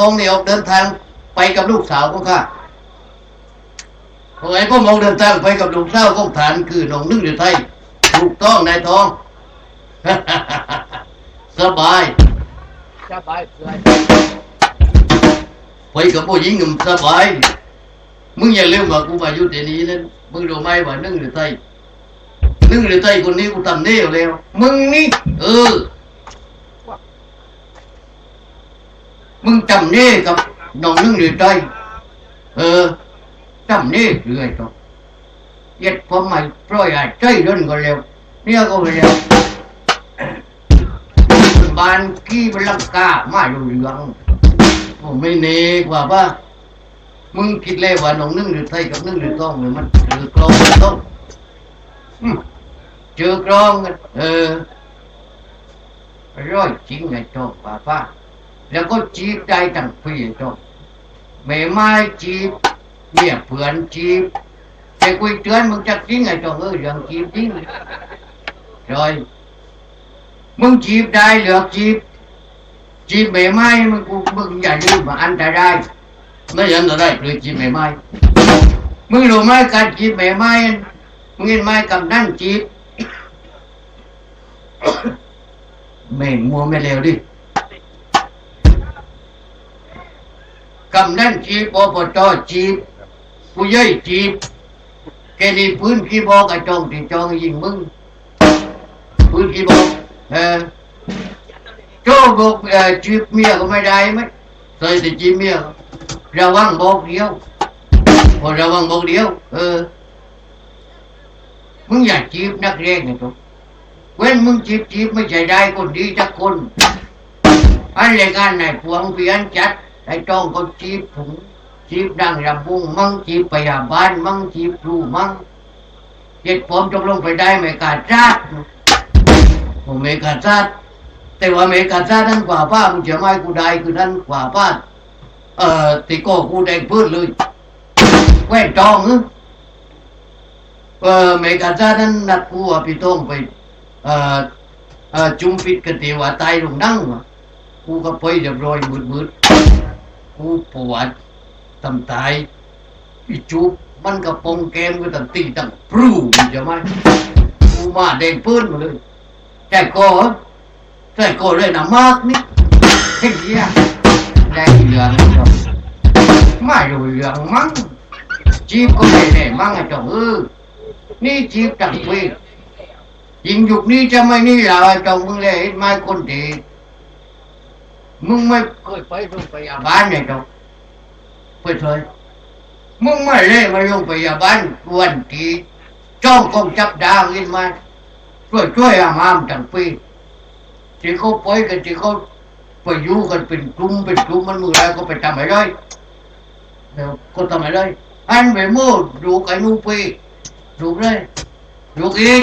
ทองเนี่ยออกเดินทางไปกับลูกสาวของข้าพอไอ้พ่อมองเดินทางไปกับลูกสาวของฐานคือหนองนึ่งหรือไทยถูกต้องนายทอง สบาย สบายเลยไปกับผู้หญิงมันสบาย มึงอย่าลืมว่ากูมาอยู่ที่นี้นั้นมึงรู้ไหมว่านึ่งหรือไทยนึ่งหรือไทยคนนี้กูทำเน่แล้ว มึงนี่เออ มึงจำเน่กับน้องนึ่งหรือไทยเออจำเน่เรื่อยต่อเย็ดพอไม่ปล่อยอะใจเดินก็เร็วเนี่ยก็เร็วบ้านกี้บลังกามาอยู่เรื่องผมไม่เนกว่าว่ามึงคิดเลยว่าน้องนึ่งหรือไทยกับนึ่งหรือต้องเนี่ยมันเจอกรองกันต้องเจอกรองกันเออร้อยจริงไงจบป้าป้า แล้วก็จีบได้ทั้งปีจบแม่ไม้จีบเนี่ยเพื่อนจีบแต่คุยเตือนมึงจะจริงไงจบเออเรื่องจีบจริงรอยมึงจีบได้เหลือจีบจีบใบไม้มึงกูมึงอย่าลืมว่าอันตรายไม่อันตรายคือจีบใบไม้มึงรู้ไหมการจีบใบไม้มึงเห็นไหมกำนั่นจีบไม่มัวไม่เร็วดิำนั่นจีบอบตจีบผู้ใหญ่จีบแกนี่พื้นขี้บอกไอ้จองที่จองยิงมึงพื้นขี้บอกเออโจบอกเอ่อจีบเมียก็ไม่ได้ไหมเคยแต่จีบเมียระวังบอกเดียวพอระวังบอกเดียว เออมึงอย่าจีบนักเรียนนะทุกเว้นมึงจีบจีบไม่ใช่ได้คนดีจักคนอันรายการไหนพวงเพียนจัด ไอ้จ้องก็จีบผมจีบดังรำวงมั่งจีบพยาบาลมั่งจีบรูมั่งเจ็ดผมตกลงไปได้ไม่กล้าจัดผมไม่กล้าจัดแต่ว่าเมกาซาท่านกว่าป้ามึงจะไม่กูได้คือท่านกว่าป้าเอ่อติโก้กูแดงพื้นเลยแว่นจองเออเมกาซาท่านนัดกูว่าพี่ต้องไปเอ่อเอ่อจุ่มปิดกันตีว่าตายลงนั่งวะกูก็ไปเรียบร้อยมืดมืดๆ กูปวดทำตายอีจูบมันกระปองแกมก็ตั้งตีตั้งปรูมึงจะไหม่กูมาแดงพื้นมาเลยแค่ก็ใช่ก็เลยนะมากนี่เฮ้ยเนี่ยได้เหลืองไม่รู้เหลืองมั้งจีบก็ไม่ได้มั้งไอ้เจ้าเออนี่จีบตั้งปียิงยุคนี้จะไม่นี่หรอไอ้เจ้ามึงเลยไหมคนดี มึงไม่เคยไปโรงพยาบาลบ้านเนี่ยเจ้าไปเถอะมึงไม่เลยมาโรงพยาบาลกวนทีจ้องกองจับดาวขึ้นมาช่วยช่วยอามามตั้งปีที่เขาไปกันที่เขาไปอยู่กันเป็นกลุ่มเป็นกลุ่มมันมือแล้วก็ไปทำอะไรเดี๋ยวก็ทำอะไรอันไปมูดดูไอ้นูไปดูเลยดูอีก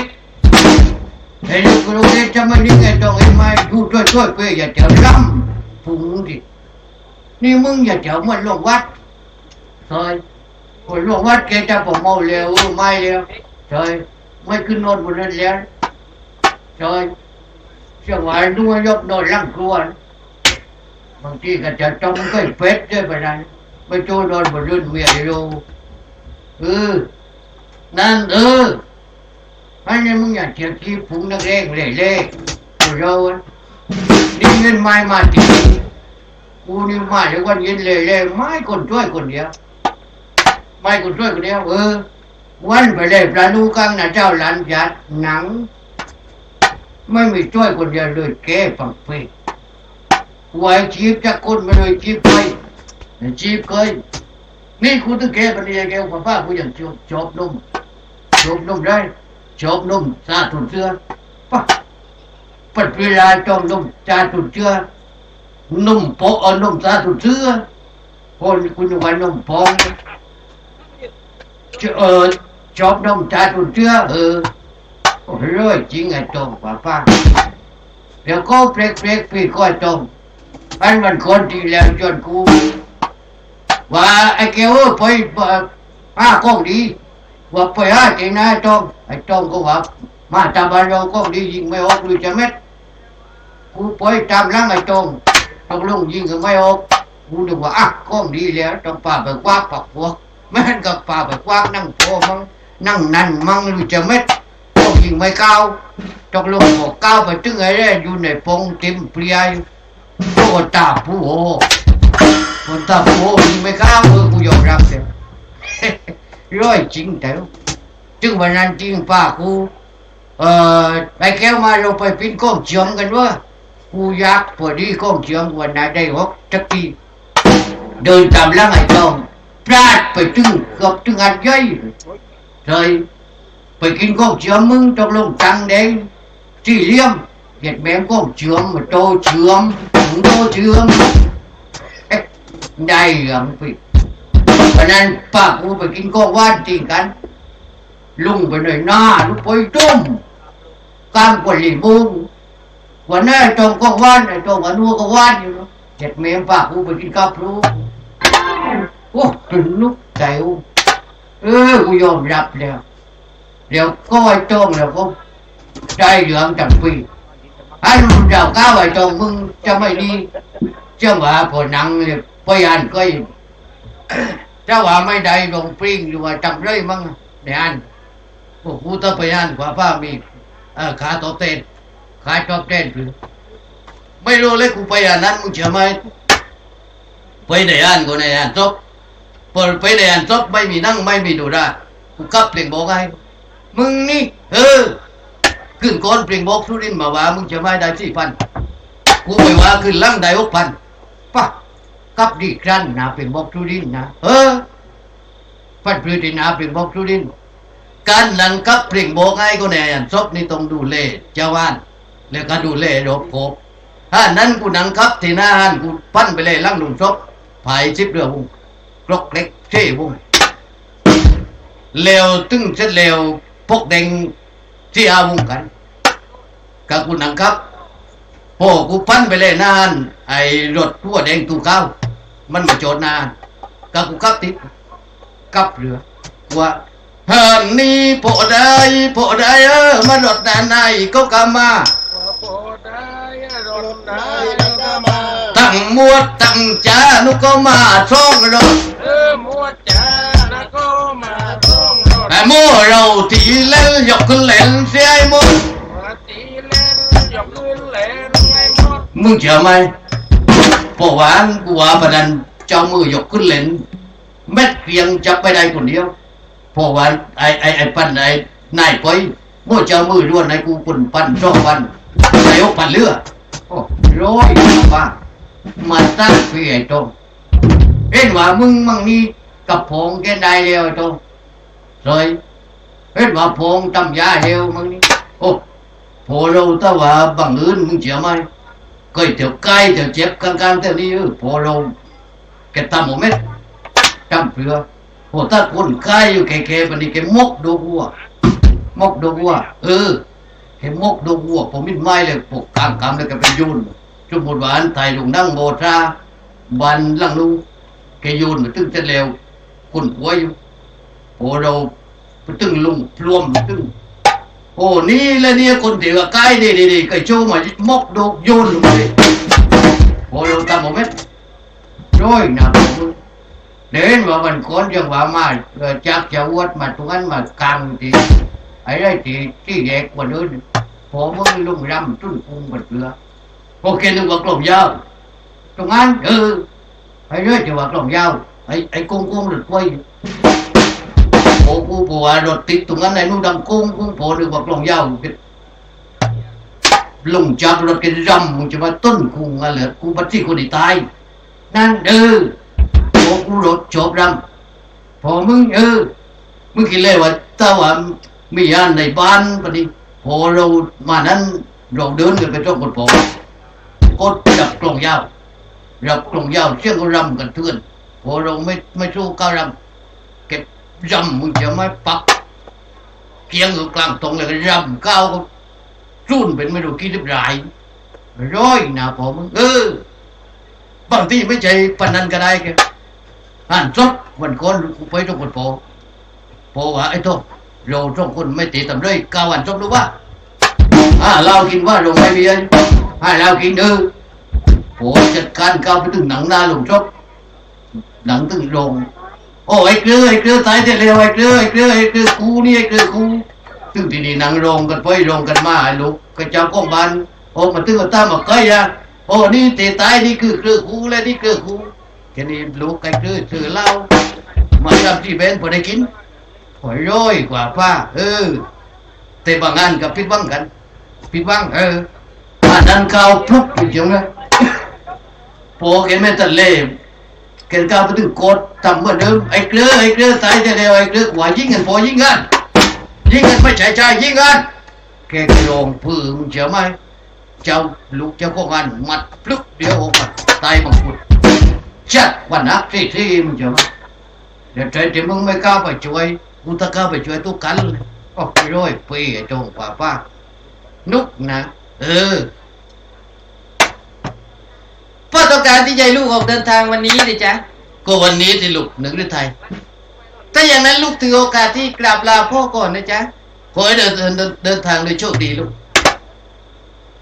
ไอ้ลูกลูกเอ๊ะจะม่นิ่งไอ้ตรงไอ้ไม้ดูช่วยช่วยไปอย่าเจอล้ำ พุงดินี่มึงอย่าเจอมันลงวัดใช่คนลงวัดแกจะผมเมาเร็วไม่เร็วใช่ไม่ขึ้นนอนบนนั้นแล้วใช่เสียงหวานด้วยยกโดนลังครัวบางทีก็จะต้องก็เป็ดด้วยไปนั้นไปโจโดนบนรุ่นเมียอยู่เออนั่นเอออันนี้มึงอยากเทียบที่ผงนักเร่งเล่เล่เราอะนี่เงินไม่มาที กูนี่มาเดี๋ยววันเย็นเล่เล่ไม่คนช่วยคนเดียวไม่คนช่วยคนเดียวเออวันไปเลยปลาลูกังนะเจ้าหลานจัดหนัง ไม่มีช่วยคนเดียวเลยแกฝังไปไหวชีพจะคนมาเลยชีพไปชีพเคยนี่คุณต้องแกปฏิยาแกอุปภากูอย่างจบจบนมจบนุ่มได้จบนุ่มซาตุนเสื้อปะปัดเวลาจอมนมซาตุนเสื้อ นุ่มโปเอานมซาตุนเสื้อคนคุณจะวันนมพองเออจบนุ่มซาตุนเสื้อเออโอ้ยร้อยจริงไอ้ตรงป้าป้าเดี๋ยวก็เปรกเปรกพี่ก็ตรงอันมันคนที่แล้วจนกูว่าไอ้แกวไปห้ากล้องดีว่าไปห้าจริงนะไอ้ตรงไอ้ตรงก็ว่ามาตาบานเรากล้องดียิงไม่ออกเลยจะเม็ดกูไปตามหลังไอ้ตรง ตกลงยิงก็ไม่ออกกูนึกว่าอะก้องดีแล้วต้องป่าไปกว้าปักพวกแม่นกับป่าไปกว้านั่งโพมั้งนั่งนั่นมั้งหรือจะเม็ดพวกยิงไม่ก้าวตกลงบอกก้าวไปถึงไอ้เร่อยู่ในปงเต็มเปลียอยู่โอ้ตาผู้โหคนตาผู้โหยิงไม่ก้าวเออกูยอมรับเสียร้อยจริงแต่ถึงวันนั้นจริงป้ากูเอ่อไอ้แก้วมาเราไปปิ้นก้องเจียมกันว่า กูยากพอดีก้องเจียมวันไหนได้หกจักทีเดินตามหลังไอ้จอมพลาดไปถึงเกือบถึงอันใหญ่เลยไปกินก้องเจียมมึงต้องลงตังแดงสี่เลี่ยมเหยียดแมงก้องเจียมมาโตเจียมถึงโตเจียมเอ๊ะได้เหรอมึงพี่วันนั้นป้ากูไปกินข้าวหว่านจริงกัน ลุงไปหน่อยหน้าลุงไปต้มกลางกว่าลีบุง วันนั้นไอ้ตรงข้าวหว่านไอ้ตรงอนัวข้าวหว่านอยู่เนาะเจ็ดเมมปากูไปกินข้าวพลูโอ้ตื่นนุกใจอูเออกูยอมรับแล้วเดี๋ยวก็ไอ้ตรงแล้วก็ได้เหลืองจังปีไอ้รุ่นดาวก้าวไอ้ตรงมึงจะไม่ดีเจ้าว่าพอหนังเลยพยานก็ถ้าว่าไม่ได้ลงปริงหรือว่าจำเลยมั้งเดี๋ยวอันพวกกูต้องไปอ่านกว่าป้ามีเออขาตบเต้น ขาตอบเต้นคือไม่รู้เลยกูไปอ่านนั้นมึงเชื่อไหมไปในอ่านกูในอ่านจบเปิดไปในอ่านจบไม่มีนั่งไม่มีดูได้กูกลับเปล่งบอกไงมึงนี่เออขึ้นก้อนเปล่งบอกทุรินทร์มาว่า มึงเชื่อไหมได้สี่พันกูไปว่าขึ้นหลังได้หกพันป่ะกับดีครั้นนะเป็นบอกทุรินนะเออปัดพฤตินาเป็นบอกทุรินการนั้นกับเปล่งบอกไงก็แน่อันซบนี่ต้องดูเลเจ้าวาน แล้วก็ดูเลรบกบถ้านั้นกูนังครับที่หน้าหันกูปั้นไปเลยลังลุงซบภายชิบเรือวุงกรกเล็กเช่วุงเลวตึ้งเสร็จเลวพกแดงที่อาวุงกันกับกูนังครับโอ้กูปั้นไปเลยนาน ไอ้รถตัวแดงตูเข้า มันมาโจดนานก็กูกับติดกับเรือว่าเฮินนี่โปะได้โปะได้เออมารถนานในก็กำมามา ตั้งมวดตั้งจานุก็มาช่องรถเออมัวจ้าแล้วก็มาต้องรถไอ้โม่เราที่เล่นยกขึ้นเล่นเสียไอ้โม่มาตีเล่นยกขึ้นเล่นไม่หมดมึงเชื่อไหมพอวานกูว่าประดันเจ้ามือยกขึ้นเล่นเม็ดเพียงจับไปได้คนเดียวพอวันไอ้ไอ้ไอ้ปั้นไอ้นายไปโม่เจ้ามือด้วนไอ้กูปุ่นปั้นช่องปั้น นายกปั้นเรือโอ้ร้อยบ้ามาตั้งเพี่ไอ้ตรงเอ็นว่ามึงมั่งนี่กับพงแกได้แล้วไอ้ตรงเลยเอ็นว่าพงตำยาเร็วมึงนี่โอ้พอเราต่ว่าบังเอิญมึงเชื่อไหมเคยเที่ยวไกลเที่ยวเจ็บกลางๆเท่านี้เออพอเราแกตำหมเม็ดจำเพื่อโอ้ถ้าคนใกล้อยู่แก่ๆปานนี้แกมกดอกวัวมกดอกวัวเออ แกมกดอกวัวผมมิดไม้เลยปกกางกำแล้วก็ไปยุ่นจุ่มบนหวานไทยลงนั่งโบตราบันลังลูแกยุ่นมาตึ้งจะเร็วคนหัวอยู่โอ้เราตึ้งลุงพลวมตึ้งโอ้นี่และเนี่ยคนที่ว่าใกล้ดีดีๆก็โชว์มามกดอกโยนลงไปโอ้เราทำหมดไหมร้อยนะผมเดินว่ามันคนจังหวะมาจักจะวดมาตรงนั้นมากลางที่ ไอ้ไรที่ที่แยกกว่าเดินพอมึงลุงรำตุ้นพุงบัดเรือโอเคนึกว่ากลมยาวตรงนั้นเออไอ้เรื่องจะว่ากลมยาวไอ้ไอ้กุ้งกุ้งหลุดไว้โอ้กูปัวรถติดตรงนั้นไอ้นู่นดังกุ้งกุ้งพอนึกว่ากลมยาวลงจากรถกันรำมึงจะมาต้นกุ้งอะไรกูบัดที่คนที่ตายนั่นเออโอ้กูรถจบรำพอมึงเออมึงคิดเลยว่าถ้าว่า มียานในบ้านปะนี้พอเรามานั้นเราเดินกันไปจ้องคนพอกดจับกล่องยาวรับกล่องยาวเชื่องรำกันเทือนพอเราไม่ไม่สู้ก้าวรำเก็บรำมึงจะไม่ปักเกียงอยู่กลางตรงเลยก็รำก้าวก็รุ่นเป็นไม่รู้กี่สิบรายร้อยนะพอมึงเออบางที่ไม่ใช่ปนันก็ได้แกอ่านจบวันก่อนกูไปทุกคนพอพอว่าไอ้โต เราทุกคนไม่ตีตำเลยก้าวันจบรู้ว่าอ่าเรากินว่าเราไม่มีอะไรให้เรากินเออโหจัดการก้าวไปถึงหนังหน้าลงจบหนังตึงลงโอ้ไอ้เกลือไอ้เกลือตายแต่เร็วไอ้เกลือไอ้เกลือไอ้เกลือกูนี่ไอ้เกลือกูซึ่งทีนี้หนังโรงกันไปโรงกันมาไอ้ลูกกระเจ้าก้องบันโอ้มาตึงมาตามาใกล้อะโอ้นี่เตะตายนี่คือเกลือกูและนี่เกลือกูแค่นี้ลูกไอ้เกลือถือเหล้ามาทำที่เบนพอได้กิน หอยร้อยกว่าป้า เออ แต่บางงานกับพิดบังกันพิดบังเอออันนั้นเขาพลุกอยู่จังเลยโปแกไม่ตัดเล่เกิดการไปถึงกดทำเหมือนเดิมไอ้เกลือไอ้เกลือตายแต่เดียวไอ้เกลือหัวยิงกันพอยิงกันยิงกันไม่ใช่ใจยิงกันแกก็ลงพื้นเชื่อไหมเจ้าลูกเจ้าของงานมัดพลึกเดียวออกมาตายบังคุดจัดวันนักที่ที่มึงเชื่อไหมเดี๋ยวใจที่มึงไม่กล้าไปช่วย มึงตะกล้าไปช่วยทุกกันเลยโอ้ยร้อยปีไอ้จงป่าป้านุกนะ เออพ่อต้องการที่จะให้ลูกออกเดินทางวันนี้เลยจ๊ะก็วันนี้ที่ลูกหนึ่งหรือไทยถ้าอย่างนั้นลูกถือโอกาสที่กราบลาพ่อก่อนนะจ๊ะขอให้เดินเดินเดินเดินทางโดยโชคดีลูก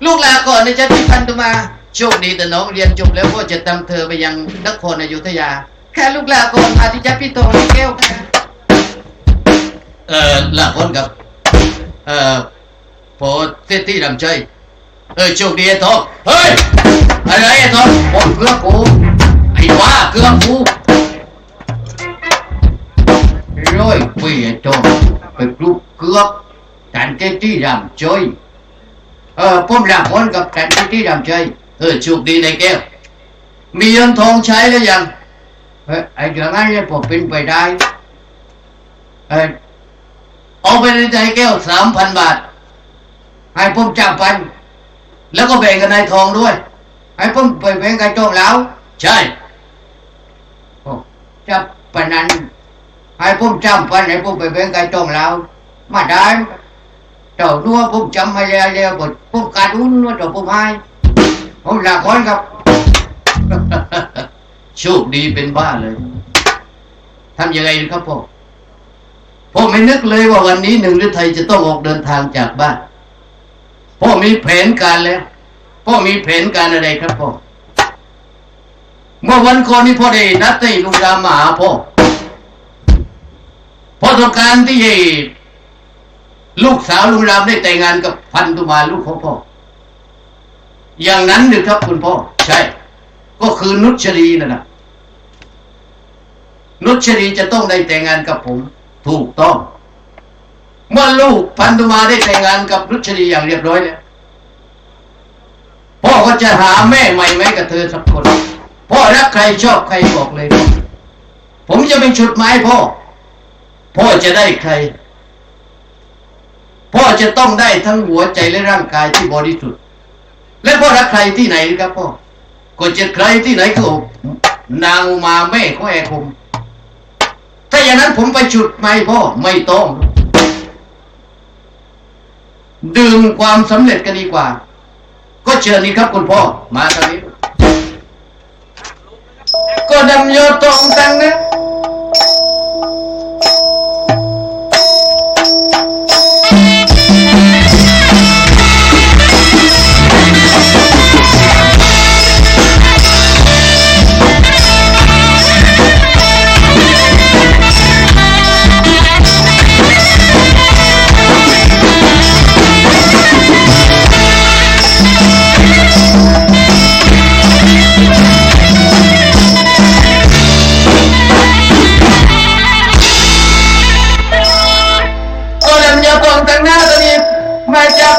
ลูกลาก่อนนะจ๊ะพี่พันธุมา โชคดีแต่น้องเรียนจบแล้วก็จะนำเธอไปยังนครอยุธยา แค่ลูกลาก่อนอาทิจ๊ะพี่โตน้องแก้วค่ะ เอ่อลาคนกับเอ่อพอเซตี้ดำใจเออโชคดีไอ้ทองเฮ้ยอะไรไอ้ทองบนเครื่องกูไอ้ว่าเครื่องกูร้อยปีไอ้ทองไปปลุกเกือบกันเซตี้ดำใจเออผมลาคนกับกันเซตี้ดำใจเออโชคดีในแก้วมีเงินทองใช้แล้วยังเอ้ยไอ้เรื่องนั้นเนี่ยผมเป็นไปได้เอ้ เอาไปในใจแก้วสามพันบาท ให้ผมจับพัน แล้วก็แบ่งกันนายทองด้วย ให้ผมไปแบ่งกันจองแล้ว ใช่โอ้จับปนนั้นให้ผมจำพันให้ผมไปแบ่งกันจองแล้ว มาได้เจ้านัวผมจำให้แล้วแล้วบทผมการอุ้นว่าเจ้าผมให้ผมลาคนครับโชคดีเป็นบ้าเลยทำยังไงดีครับพ่อ พ่อไม่นึกเลยว่าวันนี้หนึ่งฤทัยจะต้องออกเดินทางจากบ้านพ่อมีแผนการแล้วพ่อมีแผนการอะไรครับพ่อเมื่อวันก่อนนี้พ่อได้นัดให้ลุงรามมาหาพ่อพ่อต้องการที่ให้ลูกสาวลุงรามได้แต่งงานกับพันธุมาลูกของพ่อ อย่างนั้นหรือครับคุณพ่อ ใช่ ก็คือนุชรีนั่นนะนุชรีจะต้องได้แต่งงานกับผม ถูกต้อง เมื่อลูกพันธุมาได้แต่งงานกับนุชรีอย่างเรียบร้อยแล้วพ่อก็จะหาแม่ใหม่ไหมกับเธอสักคนพ่อรักใครชอบใครบอกเลย ผมจะเป็นชุดไม้พ่อ พ่อจะได้ใคร พ่อจะต้องได้ทั้งหัวใจและร่างกายที่บริสุทธิ์และพ่อรักใครที่ไหนครับพ่อก็จะใครที่ไหนก็นางมาแม่ของแอคม อย่างนั้นผมไปจุดไม่พ่อไม่ต้องดื่มความสำเร็จกันดีกว่า ก็เชิญนี่ครับคุณพ่อ มาครับนี้ก็ดำโยตรงตังนะ ตรงตังหน้าตัวนี้มาจาก